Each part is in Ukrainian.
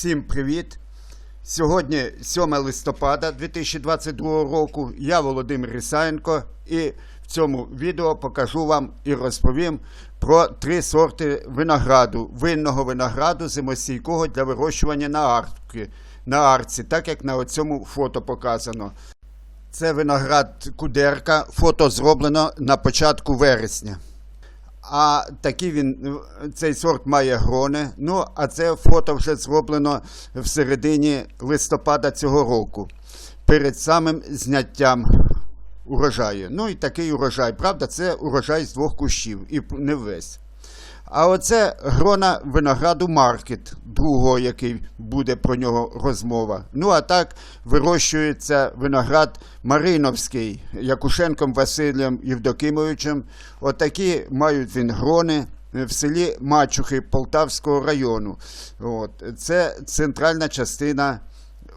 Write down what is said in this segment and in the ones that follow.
Всім привіт! Сьогодні 7 листопада 2022 року. Я Володимир Ісаєнко і в цьому відео покажу вам і розповім про три сорти винограду, винного винограду зимостійкого для вирощування на арці, на арці, так як на цьому фото показано. Це виноград Кудерка, фото зроблено на початку вересня. А такий він, цей сорт має грони. Ну, а це фото вже зроблено в середині листопада цього року, перед самим зняттям урожаю. Ну і такий урожай. Правда, це урожай з двох кущів і не весь. А оце грона винограду Маркет, другого, який буде про нього розмова. Ну а так вирощується виноград Мариновський Якушенком Василем Євдокимовичем. Отакі мають він грони в селі Мачухи Полтавського району. От. Це центральна частина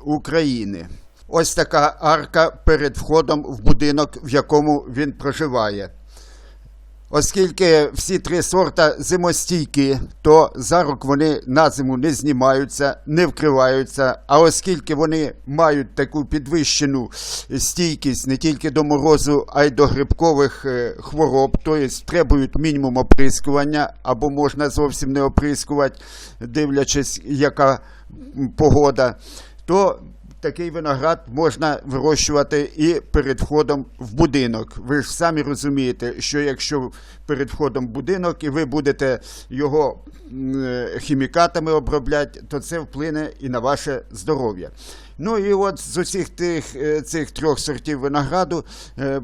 України. Ось така арка перед входом в будинок, в якому він проживає. Оскільки всі три сорта зимостійкі, то зарок вони на зиму не знімаються, не вкриваються. А оскільки вони мають таку підвищену стійкість не тільки до морозу, а й до грибкових е, хвороб, тобто требують мінімум оприскування, або можна зовсім не оприскувати, дивлячись, яка погода, то такий виноград можна вирощувати і перед входом в будинок. Ви ж самі розумієте, що якщо перед входом в будинок і ви будете його е, хімікатами обробляти, то це вплине і на ваше здоров'я. Ну і от з усіх тих е, цих трьох сортів винограду е,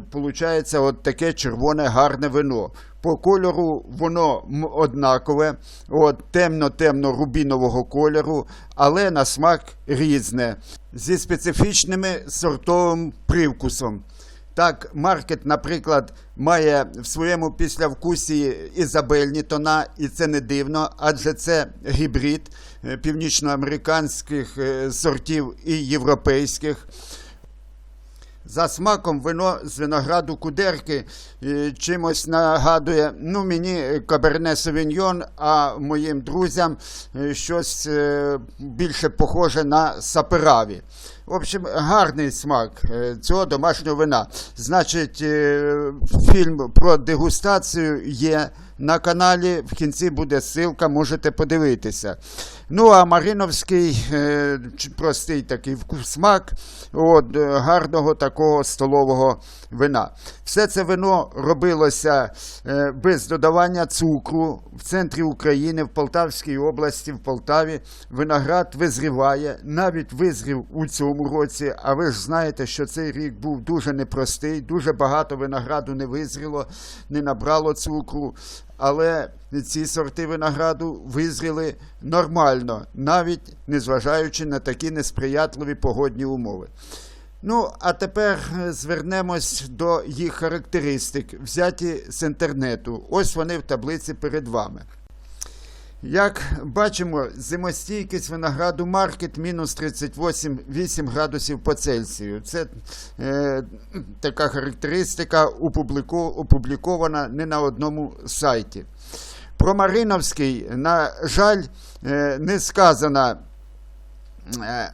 от таке червоне гарне вино. По кольору воно однакове, от, темно-темно рубінового кольору, але на смак різне, зі специфічними сортовим привкусом. Так, маркет, наприклад, має в своєму післявкусі ізабельні тона, і це не дивно, адже це гібрид е, північноамериканських е, сортів і європейських. За смаком вино з винограду кудерки е, чимось нагадує, ну мені каберне Савіньйон, а моїм друзям е, щось е, більше похоже на сапераві. В общем, гарний смак е, цього домашнього вина. Значить, е, фільм про дегустацію є на каналі. В кінці буде ссылка, можете подивитися. Ну, а Мариновський е, простий такий вкус смак от, е, гарного такого столового вина. Все це вино робилося е, без додавання цукру в центрі України, в Полтавській області, в Полтаві. Виноград визріває, навіть визрів у цьому році. А ви ж знаєте, що цей рік був дуже непростий, дуже багато винограду не визріло, не набрало цукру. Але ці сорти винограду визріли нормально, навіть незважаючи на такі несприятливі погодні умови. Ну, а тепер е, звернемось до їх характеристик, взяті з інтернету. Ось вони в таблиці перед вами. Як бачимо, зимостійкість винограду маркет мінус 38,8 градусів по Цельсію. Це е, така характеристика опублікована не на одному сайті. Про Мариновський, на жаль, е, не сказана е,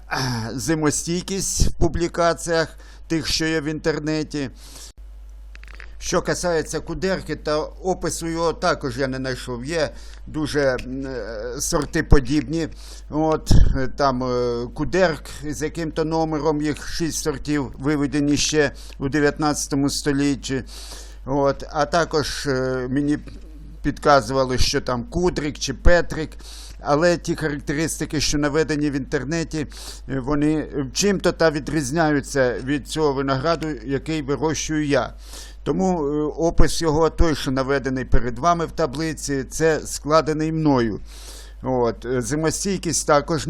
зимостійкість в публікаціях тих, що є в інтернеті. Що касається кудерки, то опису його також я не знайшов. Є дуже е, сорти подібні. От е, там е, кудерк з яким-то номером, їх шість сортів виведені ще у 19 столітті. От, а також мені підказували, що там кудрик чи петрик. Але ті характеристики, що наведені в інтернеті, вони чим-то та відрізняються від цього винограду, який вирощую я. Тому е, опис його, той, що наведений перед вами в таблиці, це складений мною. От. е, Зимостійкість також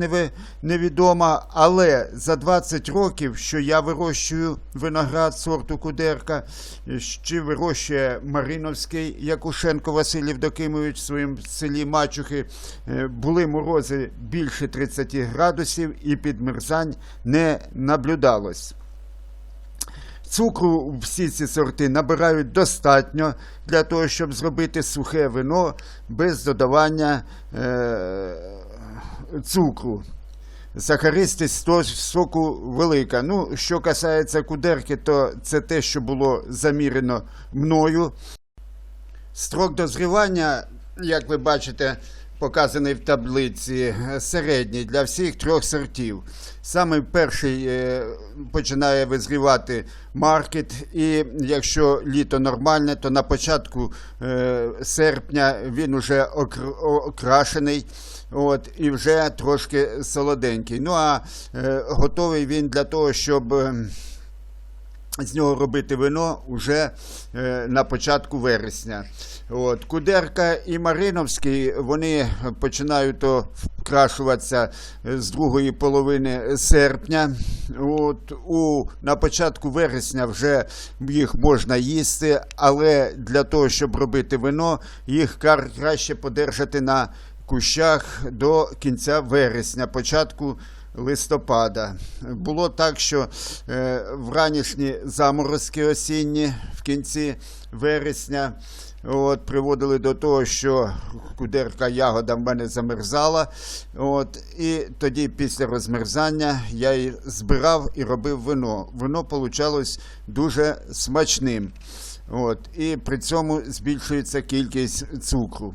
невідома, але за 20 років, що я вирощую виноград сорту Кудерка, е, чи вирощує Мариновський Якушенко Василь Євдокимович в своєму селі Мачухи, е, були морози більше 30 градусів і підмерзань не наблюдалось. Цукру всі ці сорти набирають достатньо для того, щоб зробити сухе вино без додавання е, цукру. сахаристість соку велика. Ну, що касається кудерки, то це те, що було замірено мною. Строк дозрівання, як ви бачите, показаний в таблиці, е, середній для всіх трьох сортів. Саме перший е, починає визрівати маркет, і якщо літо нормальне, то на початку е, серпня він окр- окрашений. От, і вже трошки солоденький. Ну а готовий він для того, щоб ем, з нього робити вино вже е, на початку вересня. От. Кудерка і Мариновський вони починають то вкрашуватися е, з другої половини серпня. От. У, на початку вересня вже їх можна їсти, але для того, щоб робити вино, їх краще подержати на кущах до кінця вересня, початку листопада. Було так, що е, вранішні заморозки осінні в кінці вересня от, приводили до того, що кудерка ягода в мене замерзала. От, і тоді, після розмерзання, я її збирав і робив вино. Вино получалось дуже смачним. От, і при цьому збільшується кількість цукру.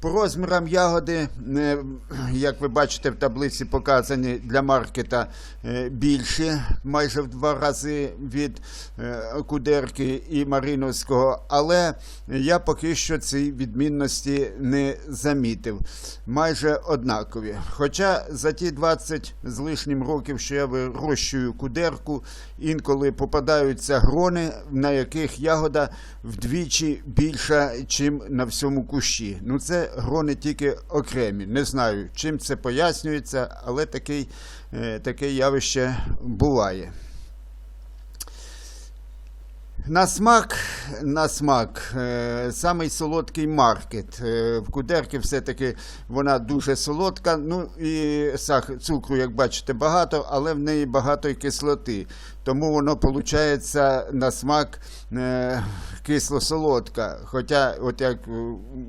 По розмірам ягоди, е, як ви бачите, в таблиці показані для маркета е, більші, майже в два рази від е, кудерки і Мариновського, але я поки що ці відмінності не замітив. Майже однакові. Хоча за ті 20 з лишнім років, що я вирощую кудерку, інколи попадаються грони, на яких ягода вдвічі більша, ніж на всьому кущі. Ну це грони тільки окремі. Не знаю, чим це пояснюється, але е, таке явище буває. На смак, на смак, е, самий солодкий маркет. Е, в кудерки все-таки вона дуже солодка. Ну і сах, цукру, як бачите, багато, але в неї багато і кислоти. Тому воно виходить на смак е, кисло-солодка. Хоча, от як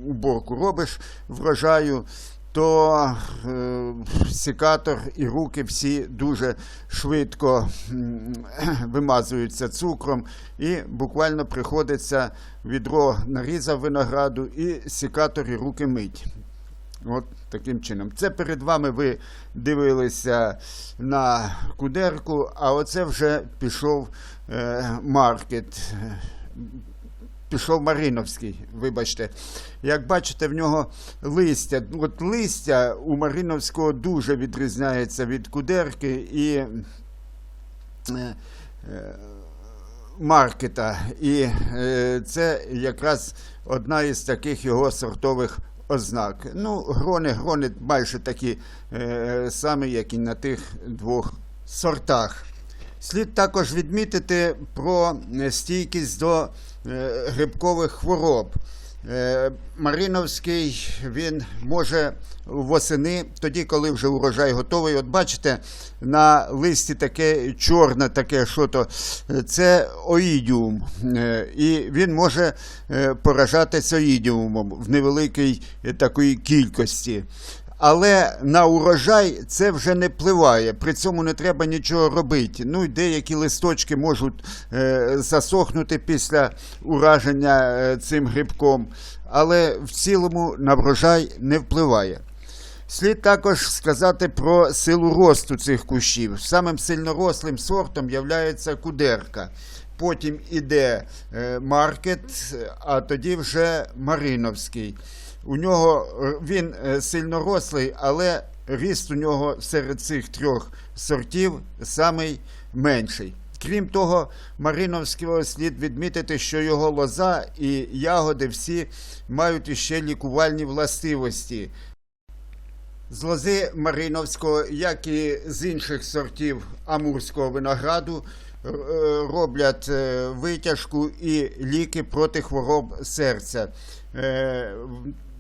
уборку робиш врожаю, то е, секатор і руки всі дуже швидко вимазуються цукром, і буквально приходиться відро нарізав винограду і секатор і руки мить. От таким чином. Це перед вами ви дивилися на кудерку, а оце вже пішов е, маркет. Пішов Мариновський, вибачте. Як бачите, в нього листя. От листя у Мариновського дуже відрізняється від кудерки і е, е, маркета. І е, це якраз одна із таких його сортових ознак. Ну, грони, грони майже такі самі, як і на тих двох сортах. Слід також відмітити про е, стійкість до е, грибкових хвороб. Е, Мариновський він може восени, тоді, коли вже урожай готовий. От бачите, на листі таке чорне, таке що то, е, це оїдіум. І він може поражатися оїдіумом в невеликій такої кількості. Але на урожай це вже не впливає. При цьому не треба нічого робити. Ну, і деякі листочки можуть е, засохнути після ураження е, цим грибком, але в цілому на врожай не впливає. Слід також сказати про силу росту цих кущів. Самим сильнорослим сортом є кудерка. Потім іде е, маркет, а тоді вже Мариновський. У нього е, він е, сильнорослий, але ріст у нього серед цих трьох сортів самий менший. Крім того, Мариновського слід відмітити, що його лоза і ягоди всі мають іще лікувальні властивості. З лози Мариновського, як і з інших сортів амурського винограду, е, роблять витяжку і ліки проти хвороб серця.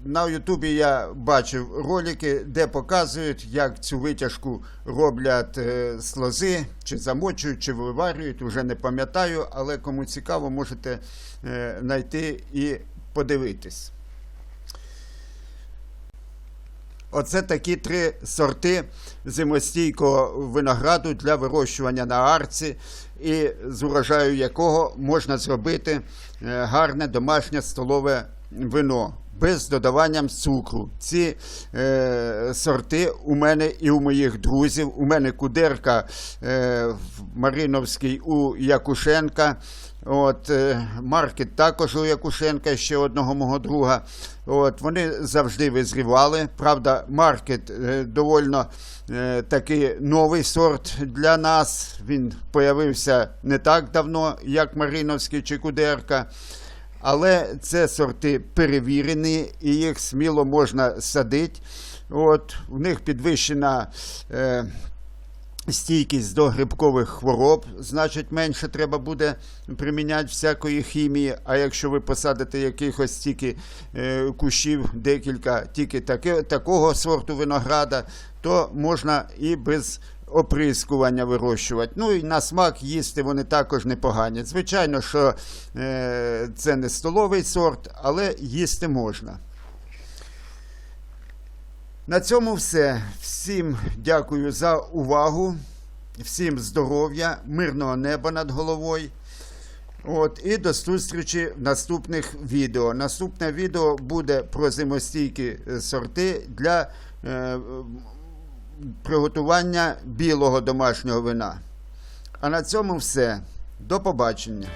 Е, На Ютубі я бачив ролики, де показують, як цю витяжку роблять е, з лози, чи замочують, чи виварюють, вже не пам'ятаю, але кому цікаво, можете е, знайти і подивитись. Оце такі три сорти зимостійкого винограду для вирощування на арці, і з урожаю якого можна зробити е, гарне домашнє столове вино. Без додаванням цукру. Ці е, сорти у мене і у моїх друзів. У мене кудерка е, в Мариновській у Якушенка. От, е, маркет також у Якушенка, ще одного мого друга. От, вони завжди визрівали. Правда, маркет е, довольно е, такий новий сорт для нас. Він появився не так давно, як Мариновський чи Кудерка. Але це сорти перевірені і їх сміло можна садити. От, в них підвищена е, стійкість до грибкових хвороб, значить, менше треба буде приміняти всякої хімії. А якщо ви посадите якихось тільки е, кущів, декілька тільки таке, такого сорту винограда, то можна і без оприскування вирощувати. Ну і на смак їсти вони також непогані. Звичайно, що е, це не столовий сорт, але їсти можна. На цьому все. Всім дякую за увагу, всім здоров'я, мирного неба над головою. От, і до зустрічі в наступних відео. Наступне відео буде про зимостійкі сорти для е, приготування білого домашнього вина. А на цьому все. До побачення.